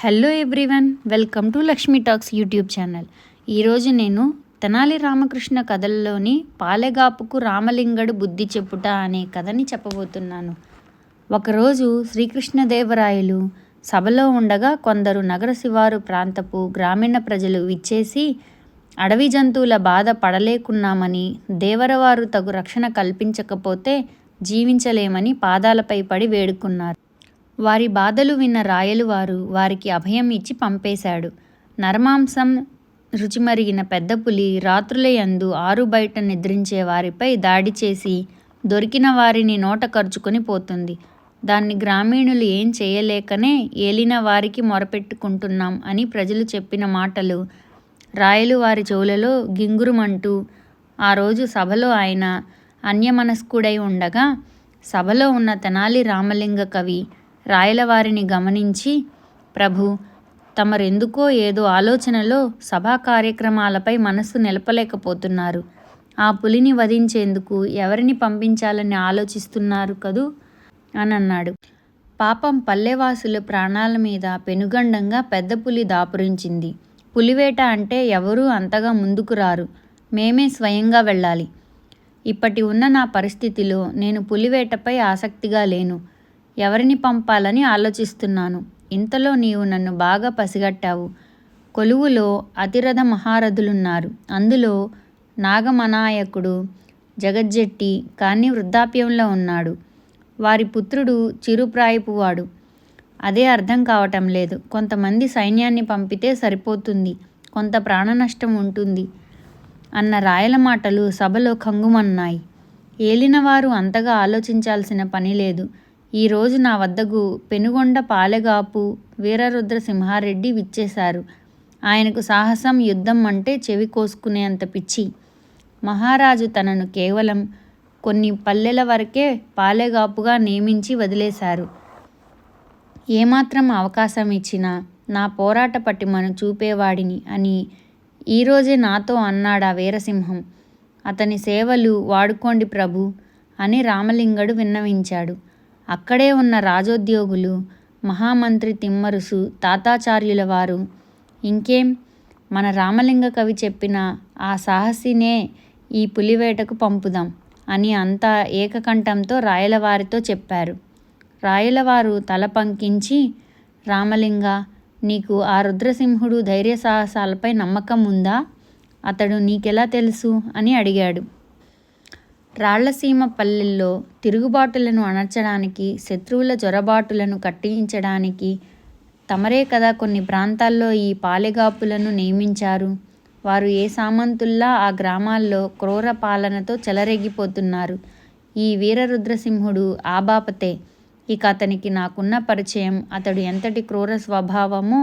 Hello everyone welcome to Lakshmi talks YouTube channel ఈరోజు నేను తెనాలి రామకృష్ణ కథల్లోని పాలెగాపుకు రామలింగడు బుద్ధి చెప్పుట అనే కథని చెప్పబోతున్నాను. ఒకరోజు శ్రీకృష్ణదేవరాయలు సభలో ఉండగా కొందరు నగర శివారు ప్రాంతపు గ్రామీణ ప్రజలు విచ్చేసి అడవి జంతువుల బాధ పడలేకున్నామని దేవరవారు తగు రక్షణ కల్పించకపోతే జీవించలేమని పాదాలపై పడి వేడుకున్నారు. వారి బాధలు విన్న రాయలువారు వారికి అభయం ఇచ్చి పంపేశాడు. నరమాంసం రుచిమరిగిన పెద్ద పులి రాత్రులయందు ఆరు బయట నిద్రించే వారిపై దాడి చేసి దొరికిన వారిని నోట ఖర్చుకొని పోతుంది. దాన్ని గ్రామీణులు ఏం చేయలేకనే ఏలిన వారికి మొరపెట్టుకుంటున్నాం అని ప్రజలు చెప్పిన మాటలు రాయలు వారి చెవులలో గింగురుమంటూ ఆ రోజు సభలో ఆయన అన్యమనస్కుడై ఉండగా సభలో ఉన్న తెనాలి రామలింగ కవి రాయలవారిని గమనించి ప్రభు తమరెందుకో ఏదో ఆలోచనలో సభా కార్యక్రమాలపై మనస్సు నిలపలేకపోతున్నారు. ఆ పులిని వధించేందుకు ఎవరిని పంపించాలని ఆలోచిస్తున్నారు కదూ అని అన్నాడు. పాపం పల్లెవాసుల ప్రాణాల మీద పెనుగండంగా పెద్ద పులి దాపురించింది. పులివేట అంటే ఎవరూ అంతగా ముందుకు రారు. మేమే స్వయంగా వెళ్ళాలి. ఇప్పటి ఉన్న నా పరిస్థితిలో నేను పులివేటపై ఆసక్తిగా లేను. ఎవరిని పంపాలని ఆలోచిస్తున్నాను. ఇంతలో నీవు నన్ను బాగా పసిగట్టావు. కొలువులో అతిరథ మహారథులున్నారు. అందులో నాగమనాయకుడు జగజ్జెట్టి కానీ వృద్ధాప్యంలో ఉన్నాడు. వారి పుత్రుడు చిరుప్రాయపువాడు. అదే అర్థం కావటం లేదు. కొంతమంది సైన్యాన్ని పంపితే సరిపోతుంది. కొంత ప్రాణ నష్టం ఉంటుంది అన్న రాయల మాటలు సభలో కంగుమన్నాయి ఏలినవారు అంతగా ఆలోచించాల్సిన పని లేదు. ఈరోజు నా వద్దకు పెనుగొండ పాలెగాపు వీరరుద్ర సింహారెడ్డి విచ్చేశారు. ఆయనకు సాహసం యుద్ధం అంటే చెవి కోసుకునేంత పిచ్చి. మహారాజు తనను కేవలం కొన్ని పల్లెల వరకే పాలెగాపుగా నియమించి వదిలేశారు. ఏమాత్రం అవకాశం ఇచ్చినా నా పోరాట పటిమను చూపేవాడిని అని ఈరోజే నాతో అన్నాడా వీరసింహం. అతని సేవలు వాడుకోండి ప్రభు అని రామలింగడు విన్నవించాడు. అక్కడే ఉన్న రాజోద్యోగులు మహామంత్రి తిమ్మరుసు తాతాచార్యుల వారు ఇంకేం? మన రామలింగ కవి చెప్పిన ఆ సాహసినే ఈ పులివేటకు పంపుదాం అని అంతా ఏకకంఠంతో రాయలవారితో చెప్పారు. రాయలవారు తల పంకించి రామలింగ నీకు ఆ రుద్రసింహుడు ధైర్య సాహసాలపై నమ్మకం ఉందా? అతడు నీకెలా తెలుసు? అని అడిగాడు. రాళ్ళసీమ పల్లెల్లో తిరుగుబాటులను అణర్చడానికి శత్రువుల జొరబాటులను కట్టించడానికి తమరే కదా కొన్ని ప్రాంతాల్లో ఈ పాలెగాపులను నియమించారు. వారు ఏ సామంతుల్లా ఆ గ్రామాల్లో క్రూర పాలనతో చెలరేగిపోతున్నారు. ఈ వీరరుద్రసింహుడు ఆబాపతే ఇక అతనికి నాకున్న పరిచయం అతడు ఎంతటి క్రూర స్వభావమో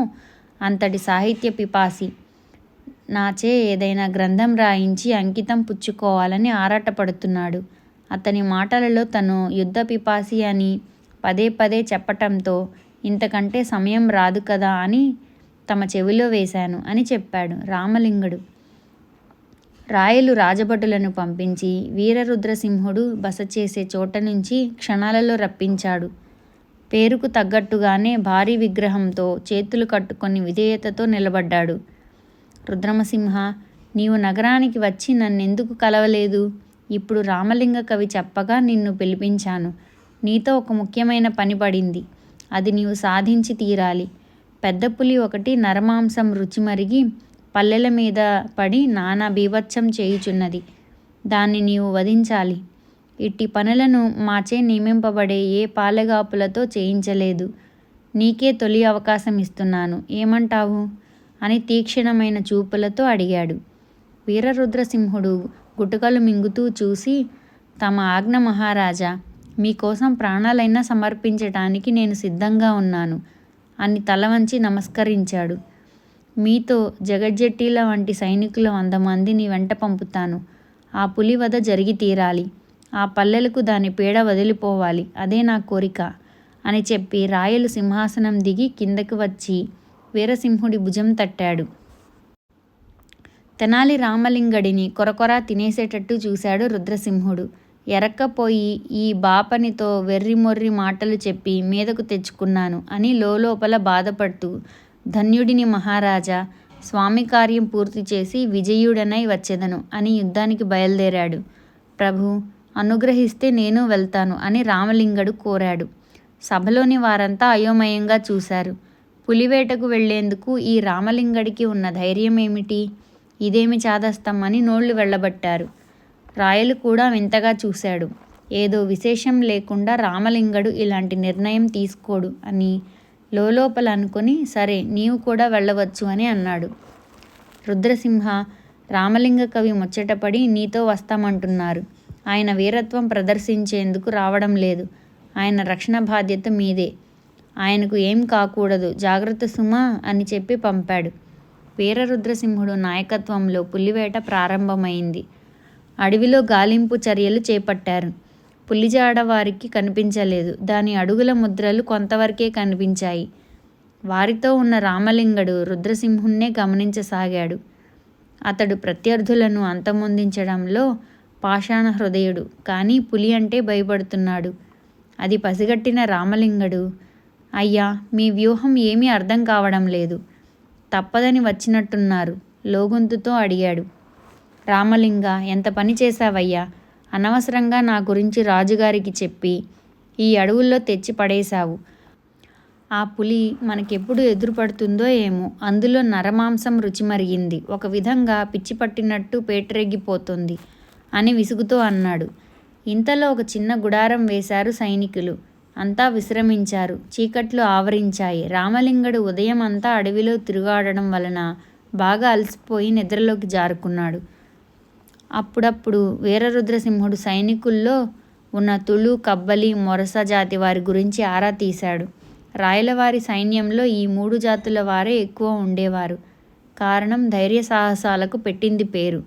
అంతటి సాహిత్య పిపాసి. నాచే ఏదైనా గ్రంథం రాయించి అంకితం పుచ్చుకోవాలని ఆరాటపడుతున్నాడు. అతని మాటలలో తను యుద్ధ పిపాసి అని పదే పదే చెప్పటంతో ఇంతకంటే సమయం రాదు కదా అని తమ చెవిలో వేశాను అని చెప్పాడు రామలింగుడు. రాయలు రాజభటులను పంపించి వీరరుద్రసింహుడు బస చేసే చోట నుంచి క్షణాలలో రప్పించాడు. పేరుకు తగ్గట్టుగానే భారీ విగ్రహంతో చేతులు కట్టుకొని విధేయతతో నిలబడ్డాడు. రుద్రమసింహ నీవు నగరానికి వచ్చి నన్నెందుకు కలవలేదు? ఇప్పుడు రామలింగ కవి చెప్పగా నిన్ను పిలిపించాను. నీతో ఒక ముఖ్యమైన పని పడింది. అది నీవు సాధించి తీరాలి. పెద్ద పులి ఒకటి నరమాంసం రుచి మరిగి పల్లెల మీద పడి నానా బీభత్సం చేయుచున్నది. దాన్ని నీవు వధించాలి. ఇట్టి పనులను మాచే నియమింపబడే ఏ పాలెగాపులతో చేయించలేదు. నీకే తొలి అవకాశం ఇస్తున్నాను. ఏమంటావు? అని తీక్షణమైన చూపులతో అడిగాడు. వీరరుద్రసింహుడు గుటకలు మింగుతూ చూసి తమ ఆజ్ఞ మహారాజా మీకోసం ప్రాణాలైనా సమర్పించటానికి నేను సిద్ధంగా ఉన్నాను అని తల వంచి నమస్కరించాడు. మీతో జగజ్జెట్టీల వంటి సైనికులు వంద మందిని వెంట పంపుతాను. ఆ పులి వధ జరిగి తీరాలి. ఆ పల్లెలకు దాని పీడ వదిలిపోవాలి. అదే నా కోరిక అని చెప్పి రాయలు సింహాసనం దిగి కిందకు వచ్చి వీరసింహుడి భుజం తట్టాడు. తెనాలి రామలింగడిని కొరకొరా తినేసేటట్టు చూశాడు రుద్రసింహుడు. ఎరక్కపోయి ఈ బాపనితో వెర్రిమొర్రి మాటలు చెప్పి మీదకు తెచ్చుకున్నాను అని లోలోపల బాధపడుతూ ధన్యుడిని మహారాజా స్వామి కార్యం పూర్తి చేసి విజయుడనై వచ్చేదను అని యుద్ధానికి బయలుదేరాడు. ప్రభు అనుగ్రహిస్తే నేను వెళ్తాను అని రామలింగడు కోరాడు. సభలోని వారంతా అయోమయంగా చూశారు. పులివేటకు వెళ్ళేందుకు ఈ రామలింగడికి ఉన్న ధైర్యం ఏమిటి ఇదేమి చాదస్తం అని నోళ్ళు వెళ్ళబట్టారు రాయలు కూడా వింతగా చూశాడు. ఏదో విశేషం లేకుండా రామలింగడు ఇలాంటి నిర్ణయం తీసుకోడు అని లోలోపల అనుకుని సరే నీవు కూడా వెళ్ళవచ్చు అని అన్నాడు. రుద్రసింహ రామలింగ కవి ముచ్చటపడి నీతో వస్తామంటున్నారు. ఆయన వీరత్వం ప్రదర్శించేందుకు రావడం లేదు. ఆయన రక్షణ బాధ్యత మీదే. ఆయనకు ఏం కాకూడదు జాగ్రత్త సుమా అని చెప్పి పంపాడు. వీరరుద్రసింహుడు నాయకత్వంలో పులివేట ప్రారంభమైంది. అడవిలో గాలింపు చర్యలు చేపట్టారు. పులిజాడ వారికి కనిపించలేదు. దాని అడుగుల ముద్రలు కొంతవరకే కనిపించాయి. వారితో ఉన్న రామలింగడు రుద్రసింహుణ్ణే గమనించసాగాడు. అతడు ప్రత్యర్థులను అంతమొందించడంలో పాషాణ హృదయుడు కానీ పులి అంటే భయపడుతున్నాడు. అది పసిగట్టిన రామలింగడు అయ్యా మీ వ్యూహం ఏమీ అర్థం కావడం లేదు. తప్పదని వచ్చినట్టున్నారు. లోగొంతుతో అడిగాడు. రామలింగ ఎంత పని చేశావయ్యా? అనవసరంగా నా గురించి రాజుగారికి చెప్పి ఈ అడవుల్లో తెచ్చి పడేశావు. ఆ పులి మనకెప్పుడు ఎదురుపడుతుందో ఏమో. అందులో నరమాంసం రుచి మరిగింది. ఒక విధంగా పిచ్చి పట్టినట్టు పేటరెగ్గిపోతుంది అని విసుగుతో అన్నాడు. ఇంతలో ఒక చిన్న గుడారం వేశారు సైనికులు. అంతా విశ్రమించారు. చీకట్లు ఆవరించాయి. రామలింగడు ఉదయం అంతా అడవిలో తిరుగాడడం వలన బాగా అలసిపోయి నిద్రలోకి జారుకున్నాడు. అప్పుడప్పుడు వీరరుద్రసింహుడు సైనికుల్లో ఉన్న తుళు కబ్బలి మొరస జాతి వారి గురించి ఆరా తీశాడు. రాయలవారి సైన్యంలో ఈ మూడు జాతుల వారే ఎక్కువ ఉండేవారు. కారణం ధైర్య సాహసాలకు పెట్టింది పేరు.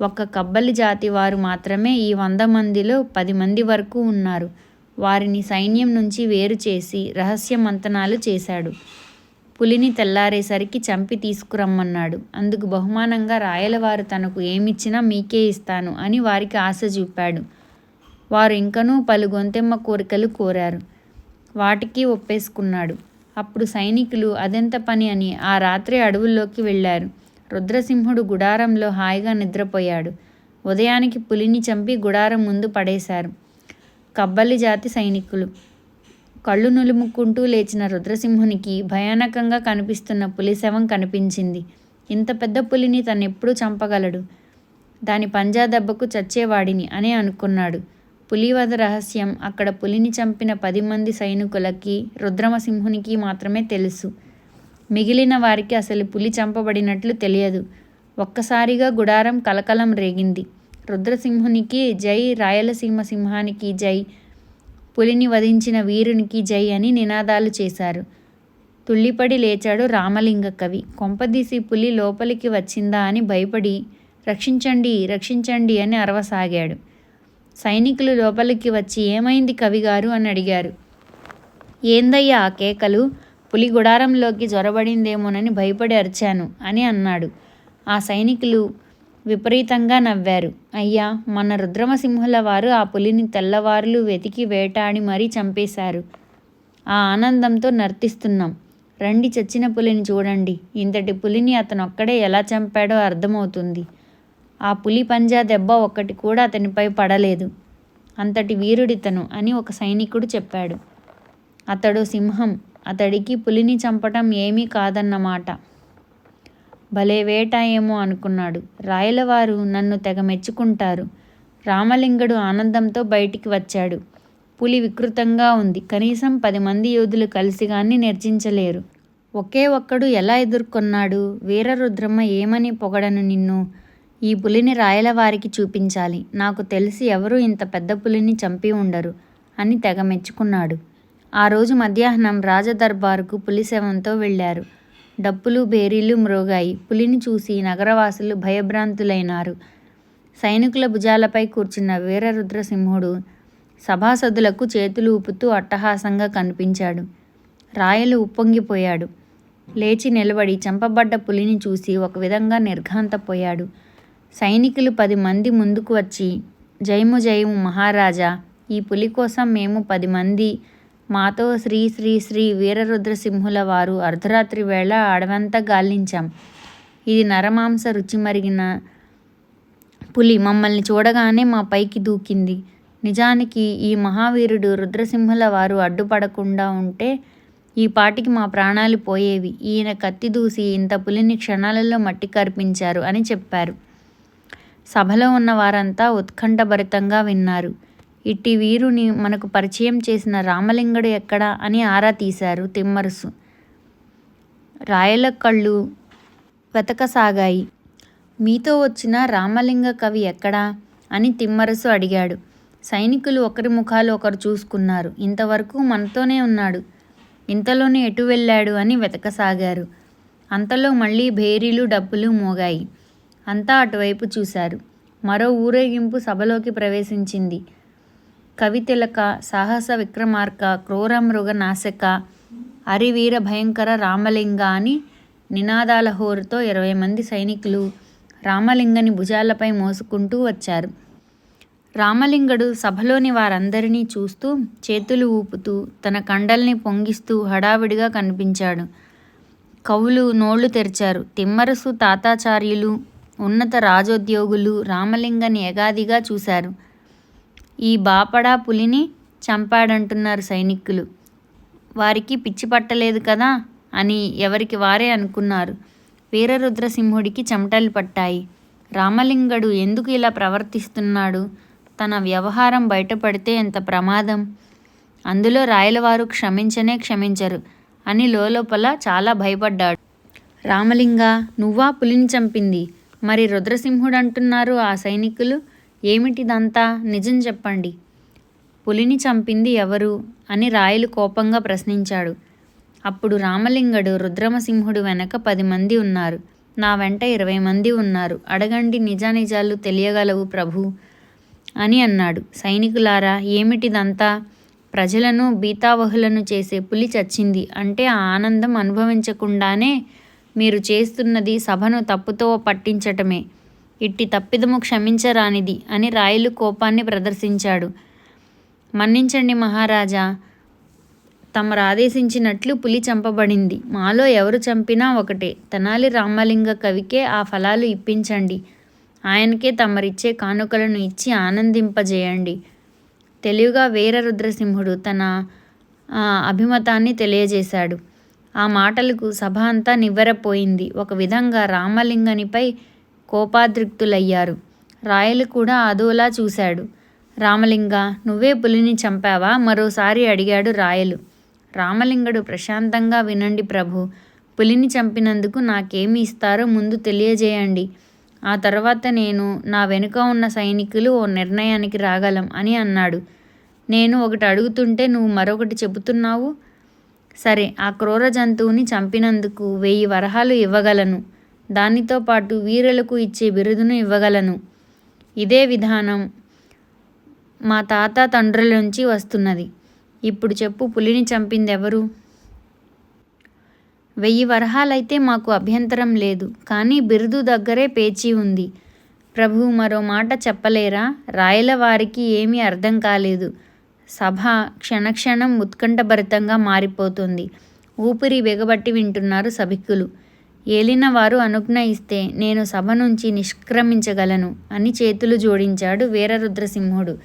ఒక్క కబ్బలి జాతి వారు మాత్రమే ఈ వంద మందిలో పది మంది వరకు ఉన్నారు. వారిని సైన్యం నుంచి వేరు చేసి రహస్య మంతనాలు చేశాడు. పులిని తెల్లారేసరికి చంపి తీసుకురమ్మన్నాడు. అందుకు బహుమానంగా రాయలవారు తనకు ఏమిచ్చినా మీకే ఇస్తాను అని వారికి ఆశ చూపాడు. వారు ఇంకనూ పలు గొంతెమ్మ కోరికలు కోరారు. వాటికి ఒప్పేసుకున్నాడు. అప్పుడు సైనికులు అదెంత పని? అని ఆ రాత్రి అడవుల్లోకి వెళ్ళారు. రుద్రసింహుడు గుడారంలో హాయిగా నిద్రపోయాడు. ఉదయానికి పులిని చంపి గుడారం ముందు పడేశారు. కబ్బలి జాతి సైనికులు. కళ్ళు నులుముక్కుంటూ లేచిన రుద్రసింహునికి భయానకంగా కనిపిస్తున్న పులి శవం కనిపించింది. ఇంత పెద్ద పులిని తనెప్పుడు చంపగలడు. దాని పంజా దెబ్బకు చచ్చేవాడిని అని అనుకున్నాడు. పులివధ రహస్యం అక్కడ పులిని చంపిన పది మంది సైనికులకి రుద్రమసింహునికి మాత్రమే తెలుసు. మిగిలిన వారికి అసలు పులి చంపబడినట్లు తెలియదు. ఒక్కసారిగా గుడారం కలకలం రేగింది. రుద్రసింహునికి జై రాయలసీమ సింహానికి జై పులిని వధించిన వీరునికి జై అని నినాదాలు చేశారు. తుళ్ళిపడి లేచాడు రామలింగ కవి. కొంపదీసి పులి లోపలికి వచ్చిందా అని భయపడి రక్షించండి రక్షించండి అని అరవసాగాడు. సైనికులు లోపలికి వచ్చి ఏమైంది కవిగారు అని అడిగారు. ఏందయ్యా ఆ కేకలు? పులి గుడారంలోకి జొరబడిందేమోనని భయపడి అరిచాను అని అన్నాడు. ఆ సైనికులు విపరీతంగా నవ్వారు. అయ్యా మన రుద్రమసింహుల వారు ఆ పులిని తెల్లవారులు వెతికి వేటాడి మరీ చంపేశారు. ఆ ఆనందంతో నర్తిస్తున్నాం. రండి చచ్చిన పులిని చూడండి. ఇంతటి పులిని అతనొక్కడే ఎలా చంపాడో అర్థమవుతుంది. ఆ పులి పంజా దెబ్బ ఒక్కటి కూడా అతనిపై పడలేదు. అంతటి వీరుడితను అని ఒక సైనికుడు చెప్పాడు. అతడు సింహం. అతడికి పులిని చంపటం ఏమీ కాదన్నమాట. భలే వేట ఏమో అనుకున్నాడు. రాయలవారు నన్ను తెగ మెచ్చుకుంటారు. రామలింగడు ఆనందంతో బయటికి వచ్చాడు. పులి వికృతంగా ఉంది. కనీసం పది మంది యోధులు కలిసి కానీ నిర్జించలేరు. ఒకే ఒక్కడు ఎలా ఎదుర్కొన్నాడు? వీరరుద్రమ్మ ఏమని పొగడను నిన్ను? ఈ పులిని రాయలవారికి చూపించాలి. నాకు తెలిసి ఎవరూ ఇంత పెద్ద పులిని చంపి ఉండరు అని తెగ మెచ్చుకున్నాడు. ఆ రోజు మధ్యాహ్నం రాజదర్బారుకు పులిశవంతో వెళ్ళారు. డప్పులు బేరీలు మ్రోగాయి. పులిని చూసి నగరవాసులు భయభ్రాంతులైనారు. సైనికుల భుజాలపై కూర్చున్న వీరరుద్రసింహుడు సభాసదులకు చేతులు ఊపుతూ అట్టహాసంగా కనిపించాడు. రాయలు ఉప్పొంగిపోయాడు. లేచి నిలబడి చంపబడ్డ పులిని చూసి ఒక విధంగా నిర్ఘాంతపోయాడు. సైనికులు పది మంది ముందుకు వచ్చి జయము జయము మహారాజా ఈ పులి కోసం మేము పది మంది మాతో శ్రీ శ్రీ శ్రీ వీరరుద్రసింహుల వారు అర్ధరాత్రి వేళ అడవంతా గాలించాం. ఇది నరమాంస రుచి మరిగిన పులి మమ్మల్ని చూడగానే మా పైకి దూకింది. నిజానికి ఈ మహావీరుడు రుద్రసింహుల వారు అడ్డుపడకుండా ఉంటే ఈ పాటికి మా ప్రాణాలు పోయేవి. ఈయన కత్తి దూసి ఇంత పులిని క్షణాలలో మట్టి కర్పించారు అని చెప్పారు. సభలో ఉన్న వారంతా ఉత్కంఠభరితంగా విన్నారు. ఇట్టి వీరుని మనకు పరిచయం చేసిన రామలింగడు ఎక్కడా అని ఆరా తీశారు తిమ్మరుసు. రాయల కళ్ళు వెతకసాగాయి. మీతో వచ్చిన రామలింగ కవి ఎక్కడా అని తిమ్మరసు అడిగాడు. సైనికులు ఒకరి ముఖాలు ఒకరు చూసుకున్నారు. ఇంతవరకు మనతోనే ఉన్నాడు. ఇంతలోనే ఎటు వెళ్ళాడు అని వెతకసాగారు. అంతలో మళ్ళీ భేరీలు డబ్బులు మోగాయి. అంతా అటువైపు చూశారు. మరో ఊరేగింపు సభలోకి ప్రవేశించింది. కవితిలక సాహస విక్రమార్క క్రూరమృగ నాశక అరివీర భయంకర రామలింగ అని నినాదాల హోరుతో ఇరవై మంది సైనికులు రామలింగని భుజాలపై మోసుకుంటూ వచ్చారు. రామలింగడు సభలోని వారందరినీ చూస్తూ చేతులు ఊపుతూ తన కండల్ని పొంగిస్తూ హడావిడిగా కనిపించాడు. కవులు నోళ్ళు తెరిచారు. తిమ్మరసు తాతాచార్యులు ఉన్నత రాజోద్యోగులు రామలింగని ఎగాదిగా చూశారు. ఈ బాపడా పులిని చంపాడంటున్నారు సైనికులు. వారికి పిచ్చి పట్టలేదు కదా అని ఎవరికి వారే అనుకున్నారు. వీరరుద్రసింహుడికి చెమటలు పట్టాయి. రామలింగడు ఎందుకు ఇలా ప్రవర్తిస్తున్నాడు? తన వ్యవహారం బయటపడితే ఎంత ప్రమాదం? అందులో రాయలవారు క్షమించనే క్షమించరు అని లోపల చాలా భయపడ్డాడు. రామలింగ నువ్వా పులిని చంపింది? మరి రుద్రసింహుడు అంటున్నారు ఆ సైనికులు? ఏమిటిదంతా నిజం చెప్పండి. పులిని చంపింది ఎవరు? అని రాయలు కోపంగా ప్రశ్నించాడు. అప్పుడు రామలింగడు రుద్రమసింహుడు వెనక పది మంది ఉన్నారు. నా వెంట ఇరవై మంది ఉన్నారు. అడగండి నిజానిజాలు తెలియగలవు ప్రభు అని అన్నాడు. సైనికులారా ఏమిటిదంతా? ప్రజలను బీతావహులను చేసే పులి చచ్చింది. అంటే ఆ ఆనందం అనుభవించకుండానే మీరు చేస్తున్నది సభను తప్పుతో పట్టించటమే. ఇట్టి తప్పిదము క్షమించరానిది అని రాయలు కోపాన్ని ప్రదర్శించాడు. మన్నించండి మహారాజా తమరు ఆదేశించినట్లు పులి చంపబడింది. మాలో ఎవరు చంపినా ఒకటే. తెనాలి రామలింగ కవికే ఆ ఫలాలు ఇప్పించండి. ఆయనకే తమరిచ్చే కానుకలను ఇచ్చి ఆనందింపజేయండి. తెలివిగా వీరరుద్రసింహుడు తన అభిమతాన్ని తెలియజేశాడు. ఆ మాటలకు సభ అంతా నివ్వెరపోయింది. ఒక విధంగా రామలింగనిపై కోపాద్రిక్తులయ్యారు. రాయలు కూడా అదోలా చూశాడు. రామలింగ నువ్వే పులిని చంపావా? మరోసారి అడిగాడు రాయలు. రామలింగడు ప్రశాంతంగా వినండి ప్రభు. పులిని చంపినందుకు నాకేమి ఇస్తారో ముందు తెలియజేయండి. ఆ తర్వాత నేను నా వెనుక ఉన్న సైనికులు ఓ నిర్ణయానికి రాగలం అని అన్నాడు. నేను ఒకటి అడుగుతుంటే నువ్వు మరొకటి చెబుతున్నావు? సరే ఆ క్రూర జంతువుని చంపినందుకు వెయ్యి వరహాలు ఇవ్వగలను. దానితో పాటు వీరులకు ఇచ్చే బిరుదును ఇవ్వగలను. ఇదే విధానం మా తాత తండ్రుల నుంచి వస్తున్నది. ఇప్పుడు చెప్పు పులిని చంపింది ఎవరు వెయ్యి వరహాలైతే మాకు అభ్యంతరం లేదు కానీ బిరుదు దగ్గరే పేచీ ఉంది. ప్రభు మరో మాట చెప్పలేరా? రాయల వారికి ఏమీ అర్థం కాలేదు. సభ క్షణక్షణం ఉత్కంఠభరితంగా మారిపోతుంది. ఊపిరి బిగబట్టి వింటున్నారు సభికులు ఏలిన వారు అనుజ్ఞ ఇస్తే నేను సభ నుంచి నిష్క్రమించగలను అని చేతులు జోడించాడు వీరరుద్రసింహుడు.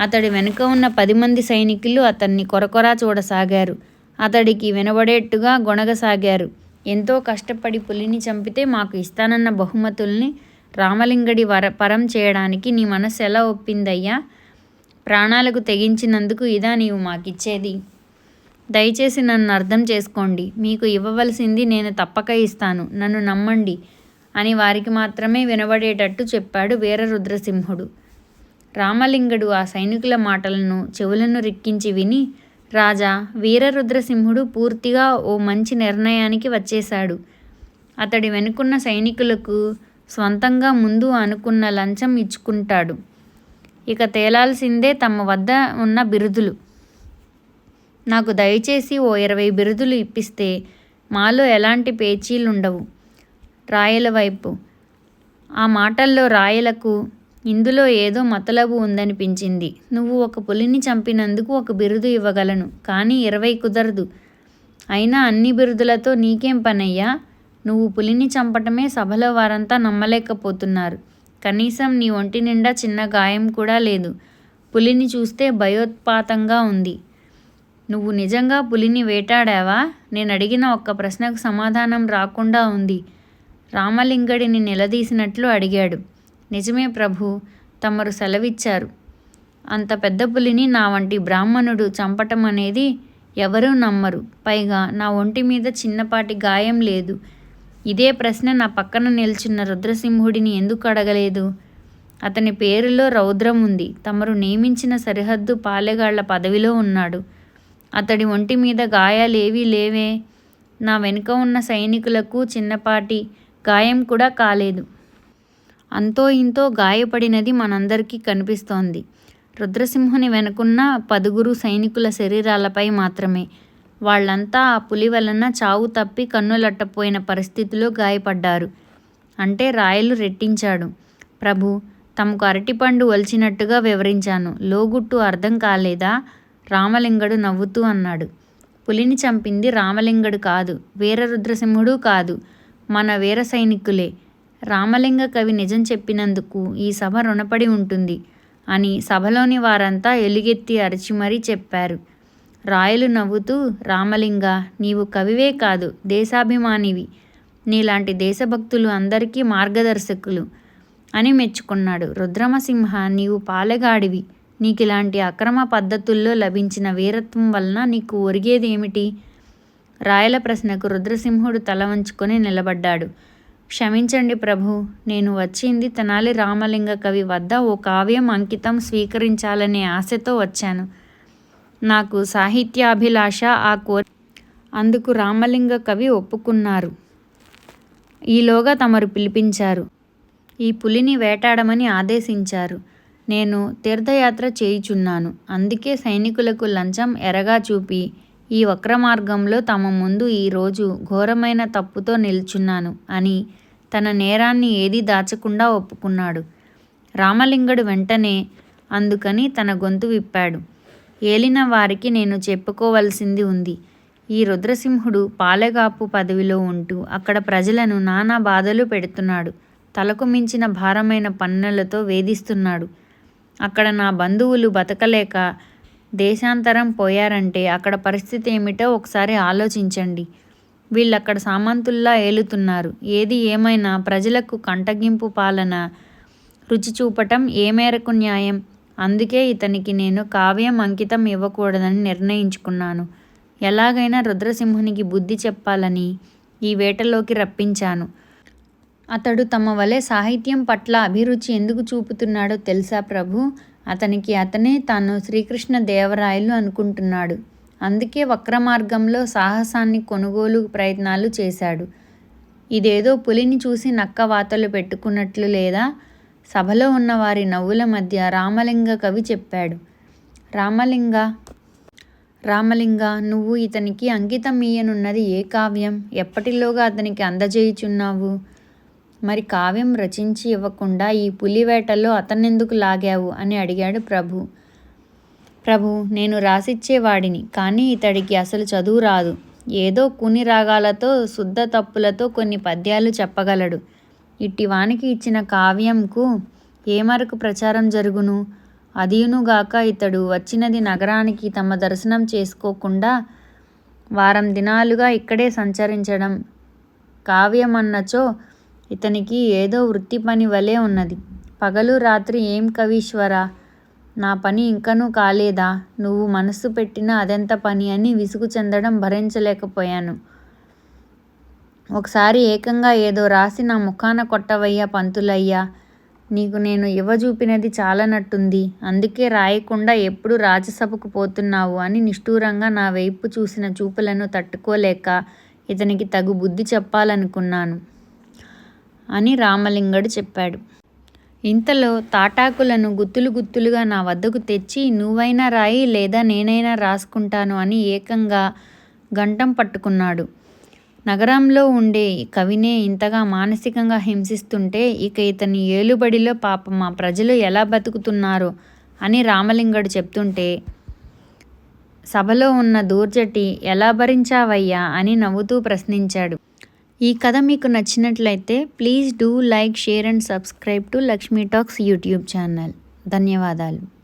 అతడి వెనుక ఉన్న పది మంది సైనికులు అతన్ని కొరకొరా చూడసాగారు. అతడికి వినబడేట్టుగా గొణగసాగారు. ఎంతో కష్టపడి పులిని చంపితే మాకు ఇస్తానన్న బహుమతుల్ని రామలింగడి వర పరం చేయడానికి నీ మనసు ఎలా ఒప్పిందయ్యా? ప్రాణాలకు తెగించినందుకు ఇదా నీవు మాకిచ్చేది. దయచేసి నన్ను అర్థం చేసుకోండి. మీకు ఇవ్వవలసింది నేను తప్పక ఇస్తాను. నన్ను నమ్మండి అని వారికి మాత్రమే వినబడేటట్టు చెప్పాడు వీరరుద్రసింహుడు రామలింగుడు ఆ సైనికుల మాటలను చెవులను రిక్కించి విని రాజా వీరరుద్రసింహుడు పూర్తిగా ఓ మంచి నిర్ణయానికి వచ్చేశాడు. అతడి వెనుకున్న సైనికులకు స్వంతంగా ముందు అనుకున్న లంచం ఇచ్చుకుంటాడు. ఇక తేలాల్సిందే తమ వద్ద ఉన్న బిరుదులు. నాకు దయచేసి ఓ ఇరవై బిరుదులు ఇప్పిస్తే మాలో ఎలాంటి పేచీలుండవు. రాయల వైపు. ఆ మాటల్లో రాయలకు ఇందులో ఏదో మతలబు ఉందనిపించింది. నువ్వు ఒక పులిని చంపినందుకు ఒక బిరుదు ఇవ్వగలను కానీ ఇరవై కుదరదు. అయినా అన్ని బిరుదులతో నీకేం పనయ్యా? నువ్వు పులిని చంపటమే సభలో వారంతా నమ్మలేకపోతున్నారు. కనీసం నీ ఒంటి నిండా చిన్న గాయం కూడా లేదు. పులిని చూస్తే భయోత్పాతంగా ఉంది. నువ్వు నిజంగా పులిని వేటాడావా? నేను అడిగిన ఒక్క ప్రశ్నకు సమాధానం రాకుండా ఉంది. రామలింగడిని నిలదీసినట్లు అడిగాడు. నిజమే ప్రభు తమరు సెలవిచ్చారు. అంత పెద్ద పులిని నా వంటి బ్రాహ్మణుడు చంపటం అనేది ఎవరూ నమ్మరు. పైగా నా ఒంటి మీద చిన్నపాటి గాయం లేదు. ఇదే ప్రశ్న నా పక్కన నిల్చున్న రుద్రసింహుడిని ఎందుకు అడగలేదు? అతని పేరులో రౌద్రం ఉంది. తమరు నియమించిన సరిహద్దు పాలెగాళ్ళ పదవిలో ఉన్నాడు. అతడి ఒంటి మీద గాయాలేవీ లేవే. నా వెనుక ఉన్న సైనికులకు చిన్నపాటి గాయం కూడా కాలేదు. అంతో ఇంతో గాయపడినది మనందరికీ కనిపిస్తోంది. రుద్రసింహుని వెనుకున్న పదుగురు సైనికుల శరీరాలపై మాత్రమే. వాళ్ళంతా ఆ పులి వలన చావు తప్పి కన్నులట్టపోయిన పరిస్థితిలో గాయపడ్డారు. అంటే రాయలు రెట్టించాడు. ప్రభు తమకు అరటిపండు వలిచినట్టుగా వివరించాను. లోగుట్టు అర్థం కాలేదా? రామలింగడు నవ్వుతూ అన్నాడు. పులిని చంపింది రామలింగడు కాదు వీరరుద్రసింహుడు కాదు మన వీర సైనికులే. రామలింగ కవి నిజం చెప్పినందుకు ఈ సభ రుణపడి ఉంటుంది అని సభలోని వారంతా ఎలుగెత్తి అరిచి మరీ చెప్పారు. రాయలు నవ్వుతూ రామలింగ నీవు కవివే కాదు దేశాభిమానివి. నీలాంటి దేశభక్తులు అందరికీ మార్గదర్శకులు అని మెచ్చుకున్నాడు రుద్రమసింహ. నీవు పాలెగాడివి. నీకు ఇలాంటి అక్రమ పద్ధతుల్లో లభించిన వీరత్వం వలన నీకు ఒరిగేది ఏమిటి? రాయల ప్రశ్నకు రుద్రసింహుడు తల వంచుకొని నిలబడ్డాడు. క్షమించండి ప్రభు నేను వచ్చింది తెనాలి రామలింగ కవి వద్ద ఓ కావ్యం అంకితం స్వీకరించాలనే ఆశతో వచ్చాను. నాకు సాహిత్యాభిలాష ఆ కోరి అందుకు రామలింగ కవి ఒప్పుకున్నారు. ఈలోగా తమరు పిలిపించారు. ఈ పులిని వేటాడమని ఆదేశించారు. నేను తీర్థయాత్ర చేయుచున్నాను. అందుకే సైనికులకు లంచం ఎరగా చూపి ఈ వక్ర మార్గంలో తమ ముందు ఈరోజు ఘోరమైన తప్పుతో నిల్చున్నాను అని తన నేరాన్ని ఏదీ దాచకుండా ఒప్పుకున్నాడు. రామలింగడు వెంటనే అందుకని తన గొంతు విప్పాడు. ఏలిన వారికి నేను చెప్పుకోవలసింది ఉంది. ఈ రుద్రసింహుడు పాలెగాపు పదవిలో ఉంటూ అక్కడ ప్రజలను నానా బాధలు పెడుతున్నాడు. తలకు మించిన భారమైన పన్నులతో వేధిస్తున్నాడు. అక్కడ నా బంధువులు బతకలేక దేశాంతరం పోయారంటే అక్కడ పరిస్థితి ఏమిటో ఒకసారి ఆలోచించండి. వీళ్ళక్కడ సామంతుల్లా ఏలుతున్నారు. ఏది ఏమైనా ప్రజలకు కంటగింపు పాలన రుచి చూపటం ఏ మేరకు న్యాయం? అందుకే ఇతనికి నేను కావ్యం అంకితం ఇవ్వకూడదని నిర్ణయించుకున్నాను. ఎలాగైనా రుద్రసింహునికి బుద్ధి చెప్పాలని ఈ వేటలోకి రప్పించాను. అతడు తమ వలె సాహిత్యం పట్ల అభిరుచి ఎందుకు చూపుతున్నాడో తెలుసా ప్రభు? అతనికి అతనే తాను శ్రీకృష్ణ దేవరాయలు అనుకుంటున్నాడు. అందుకే వక్రమార్గంలో సాహసాన్ని కొనుగోలు ప్రయత్నాలు చేశాడు. ఇదేదో పులిని చూసి నక్క వాతలు పెట్టుకున్నట్లు లేదా? సభలో ఉన్న వారి నవ్వుల మధ్య రామలింగ కవి చెప్పాడు. రామలింగ? రామలింగ నువ్వు ఇతనికి అంకితం ఇయ్యనున్నది ఏ కావ్యం? ఎప్పటిలోగా అతనికి అందజేయుచున్నావు? మరి కావ్యం రచించి ఇవ్వకుండా ఈ పులివేటలో అతన్నెందుకు లాగావు? అని అడిగాడు ప్రభు. ప్రభు నేను రాసిచ్చేవాడిని కానీ ఇతడికి అసలు చదువు రాదు. ఏదో కుని రాగాలతో శుద్ధ తప్పులతో కొన్ని పద్యాలు చెప్పగలడు. ఇట్టివానికి ఇచ్చిన కావ్యంకు ఏమరకు ప్రచారం జరుగును? అదీనుగాక ఇతడు వచ్చినది నగరానికి తమ దర్శనం చేసుకోకుండా వారం దినాలుగా ఇక్కడే సంచరించడం. కావ్యమన్నచో ఇతనికి ఏదో వృత్తి పని వలె ఉన్నది. పగలు రాత్రి ఏం కవీశ్వర? నా పని ఇంకనూ కాలేదా? నువ్వు మనస్సు పెట్టిన అదెంత పని అని విసుగు చెందడం భరించలేకపోయాను. ఒకసారి ఏకంగా ఏదో రాసి నా ముఖాన కొట్టవయ్యా పంతులయ్యా! నీకు నేను ఇవ్వజూపినది చాలనట్టుంది. అందుకే రాయకుండా ఎప్పుడు రాజసభకు పోతున్నావు అని నిష్ఠూరంగా నా వైపు చూసిన చూపులను తట్టుకోలేక ఇతనికి తగు బుద్ధి చెప్పాలనుకున్నాను. అని రామలింగడు చెప్పాడు. ఇంతలో తాటాకులను గుత్తులు గుత్తులుగా నా వద్దకు తెచ్చి నువ్వైనా రాయి లేదా నేనైనా రాసుకుంటాను అని ఏకంగా గంటం పట్టుకున్నాడు. నగరంలో ఉండే కవినే ఇంతగా మానసికంగా హింసిస్తుంటే ఇక ఇతని ఏలుబడిలో పాపం మా ప్రజలు ఎలా బతుకుతున్నారో అని రామలింగడు చెప్తుంటే సభలో ఉన్న దూర్జటి ఎలా భరించావయ్యా? అని నవ్వుతూ ప్రశ్నించాడు. ఈ కథ మీకు నచ్చినట్లయితే please do like share and subscribe to Lakshmi talks YouTube channel. ధన్యవాదాలు.